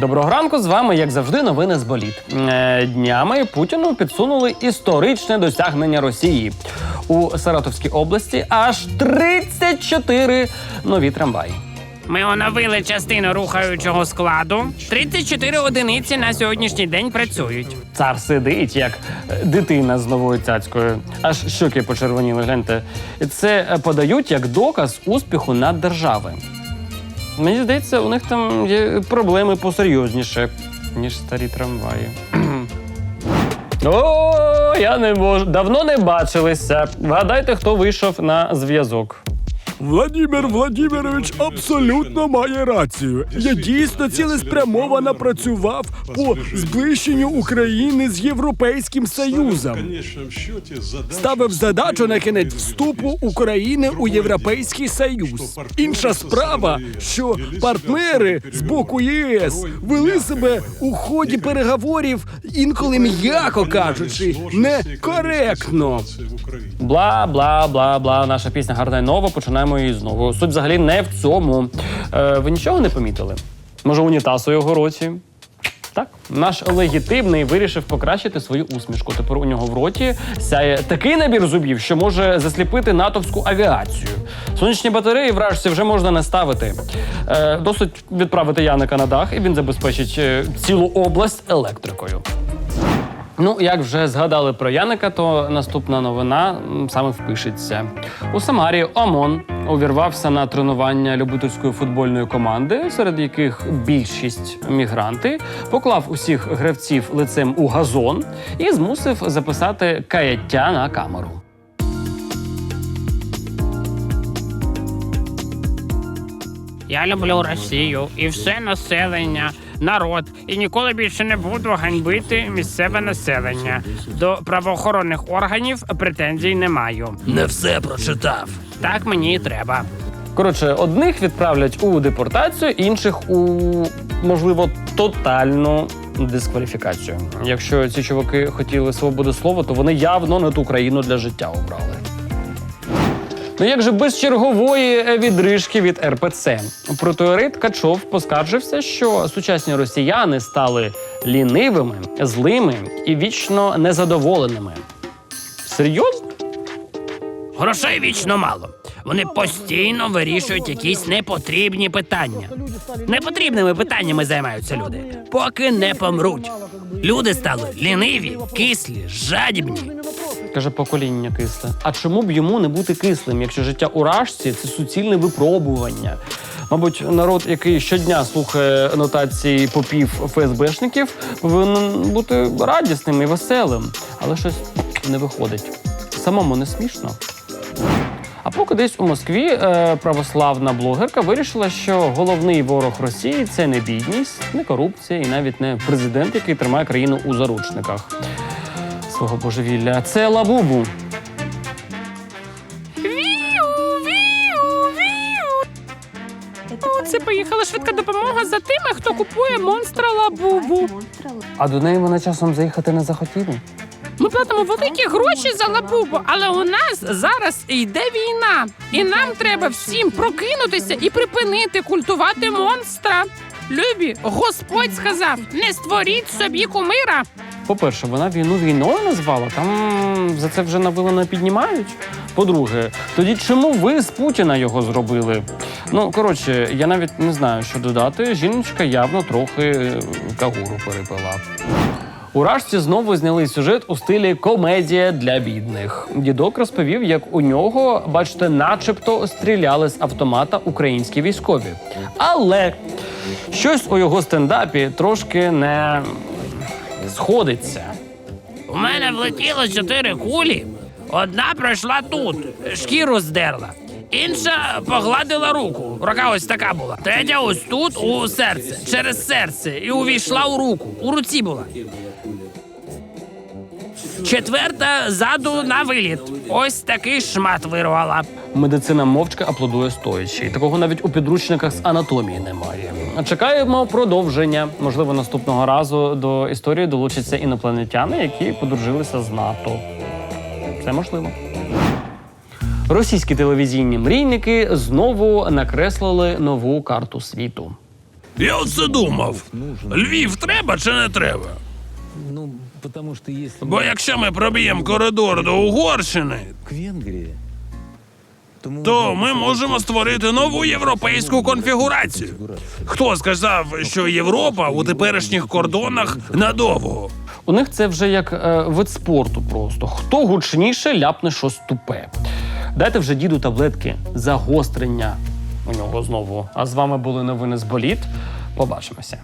Доброго ранку з вами, як завжди, новини з боліт. Е, Днями Путіну підсунули історичне досягнення Росії. У Саратовській області аж 34 нові трамваї. Ми оновили частину рухаючого складу. 34 одиниці на сьогоднішній день працюють. Цар сидить, як дитина з новою цяцькою. Аж щоки почервоніли, гляньте. Це подають як доказ успіху над держави. Мені здається, у них там є проблеми посерйозніше, ніж старі трамваї. О, я не можу. Давно не бачилися. Вгадайте, хто вийшов на зв'язок. Владимир Владимирович абсолютно має рацію. Я дійсно цілеспрямовано працював по зближенню України з Європейським Союзом. Ставив задачу на кінець вступу України у Європейський Союз. Інша справа, що партнери з боку ЄС вели себе у ході переговорів інколи м'яко кажучи, некоректно. Бла, бла, бла, бла. Наша пісня гарна нова. Починаємо її знову. Суть взагалі не в цьому. Е, ви нічого не помітили? Може, унітаз у його роті? Так, наш легітимний вирішив покращити свою усмішку. Тепер у нього в роті сяє такий набір зубів, що може засліпити натовську авіацію. Сонячні батареї вражці вже можна не ставити. Е, досить відправити Яника на дах, і він забезпечить е, цілу область електрикою. Ну, як вже згадали про Яника, то наступна новина саме впишеться. У Самарі ОМОН увірвався на тренування любительської футбольної команди, серед яких більшість мігранти, поклав усіх гравців лицем у газон і змусив записати каяття на камеру. Я люблю Росію і все населення, народ, і ніколи більше не буду ганьбити місцеве населення. До правоохоронних органів претензій не маю. Не все прочитав. Так мені і треба. Коротше, одних відправлять у депортацію, інших у можливо тотальну дискваліфікацію. Якщо ці чуваки хотіли свободи слова, то вони явно не ту країну для життя обрали. Ну як же без чергової е, відрижки від РПЦ? Протеорит Качов поскаржився, що сучасні росіяни стали лінивими, злими і вічно незадоволеними. Серйозно? Грошей вічно мало. Вони постійно вирішують якісь непотрібні питання. Непотрібними питаннями займаються люди, поки не помруть. Люди стали ліниві, кислі, жадібні. Каже покоління кисле. А чому б йому не бути кислим, якщо життя у рашці це суцільне випробування? Мабуть, народ, який щодня слухає нотації попів ФСБшників, повинен бути радісним і веселим, але щось не виходить. Самому не смішно. А поки десь у Москві е, православна блогерка вирішила, що головний ворог Росії це не бідність, не корупція і навіть не президент, який тримає країну у заручниках свого божевілля. Це лабубу. Віу, віу, віу. Це поїхала швидка допомога за тими, хто купує монстра лабубу. А до неї вона часом заїхати не захотіли. Ми платимо великі гроші за лабубу, але у нас зараз йде війна, і нам треба всім прокинутися і припинити культувати монстра. Любі, Господь сказав: не створіть собі кумира. По-перше, вона війну війною назвала. Там за це вже на вилено піднімають. По-друге, тоді чому ви з Путіна його зробили? Ну коротше, я навіть не знаю, що додати. Жіночка явно трохи е, кагуру перепила. У Рашці знову зняли сюжет у стилі комедія для бідних. Дідок розповів, як у нього, бачите, начебто стріляли з автомата українські військові. Але щось у його стендапі трошки не сходиться. У мене влетіло чотири кулі. Одна пройшла тут, шкіру здерла. Інша погладила руку. Рука ось така була. Третя ось тут у серце, через серце, і увійшла у руку. У руці була. Четверта ззаду на виліт. Ось такий шмат вирвала. Медицина мовчки аплодує стоячи. І Такого навіть у підручниках з анатомії немає. Чекаємо продовження. Можливо, наступного разу до історії долучаться інопланетяни, які подружилися з НАТО. Це можливо. Російські телевізійні мрійники знову накреслили нову карту світу. Я оце думав. Львів треба чи не треба? Ну, потому что если Бо якщо ми проб'ємо коридор до Угорщини, к то то ми можемо створити нову європейську конфігурацію. Хто сказав, що Європа у теперішніх кордонах надовго? У них це вже як е, вид спорту просто. Хто гучніше ляпне щось тупе. Дайте вже діду таблетки загострення у нього знову. А з вами були новини з боліт. Побачимося.